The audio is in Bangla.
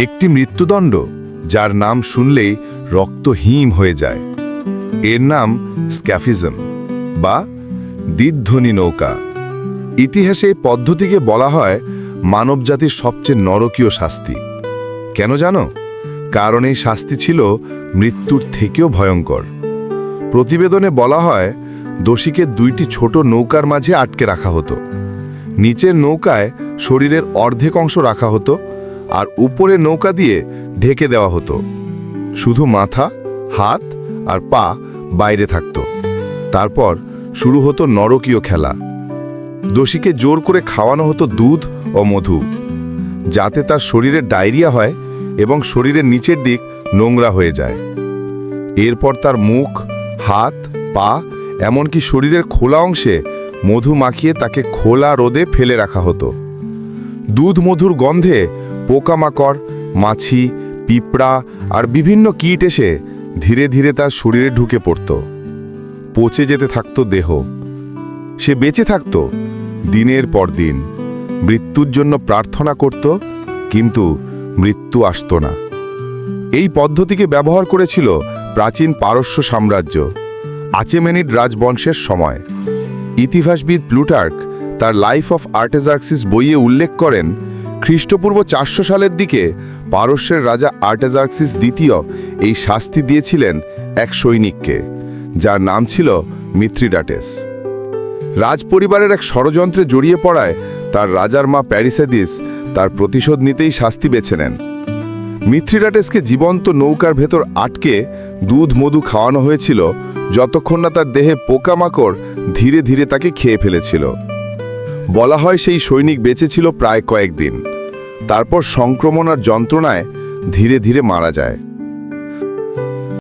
একটি মৃত্যুদণ্ড, যার নাম শুনলেই রক্ত হিম হয়ে যায়। এর নাম স্ক্যাফিজম বা দ্বিধ্বনি নৌকা। ইতিহাসে এই পদ্ধতিকে বলা হয় মানবজাতির সবচেয়ে নরকীয় শাস্তি। কেন জানো? কারণ এই শাস্তি ছিল মৃত্যুর থেকেও ভয়ঙ্কর। প্রতিবেদনে বলা হয়, দোষীকে দুইটি ছোট নৌকার মাঝে আটকে রাখা হতো। নিচের নৌকায় শরীরের অর্ধেক অংশ রাখা হতো আর উপরে নৌকা দিয়ে ঢেকে দেওয়া হতো। শুধু মাথা, হাত আর পা বাইরে থাকত। তারপর শুরু হতো নরকীয় খেলা। দোষীকে জোর করে খাওয়ানো হতো দুধ ও মধু, যাতে তার শরীরে ডায়রিয়া হয় এবং শরীরের নিচের দিক নোংরা হয়ে যায়। এরপর তার মুখ, হাত, পা, এমনকি শরীরের খোলা অংশে মধু মাখিয়ে তাকে খোলা রোদে ফেলে রাখা হতো। দুধ মধুর গন্ধে পোকামাকড়, মাছি, পিঁপড়া আর বিভিন্ন কীট এসে ধীরে ধীরে তার শরীরে ঢুকে পড়ত। পচে যেতে থাকত দেহ। সে বেঁচে থাকত দিনের পর দিন। মৃত্যুর জন্য প্রার্থনা করত, কিন্তু মৃত্যু আসতো না। এই পদ্ধতিকে ব্যবহার করেছিল প্রাচীন পারস্য সাম্রাজ্য, আচেমেনিড রাজবংশের সময়। ইতিহাসবিদ প্লুটার্ক তার লাইফ অফ আর্টেজার্কসিস বইয়ে উল্লেখ করেন খ্রিস্টপূর্ব চারশো সালের দিকে পারস্যের রাজা আর্টেজার্কসিস দ্বিতীয় এই শাস্তি দিয়েছিলেন এক সৈনিককে, যার নাম ছিল মিথ্রিডাটেস রাজপরিবারের এক ষড়যন্ত্রে জড়িয়ে পড়ায় তার রাজার মা প্যারিসেদিস তার প্রতিশোধ নিতেই শাস্তি বেছে নেন। মিথ্রিডাটেসকে জীবন্ত নৌকার ভেতর আটকে দুধ মধু খাওয়ানো হয়েছিল যতক্ষণ না তার দেহে পোকামাকড় ধীরে ধীরে তাকে খেয়ে ফেলেছিল। বলা হয় সেই সৈনিক বেঁচেছিল প্রায় কয়েকদিন। তারপর সংক্রমণ আর যন্ত্রণায় ধীরে ধীরে মারা যায়।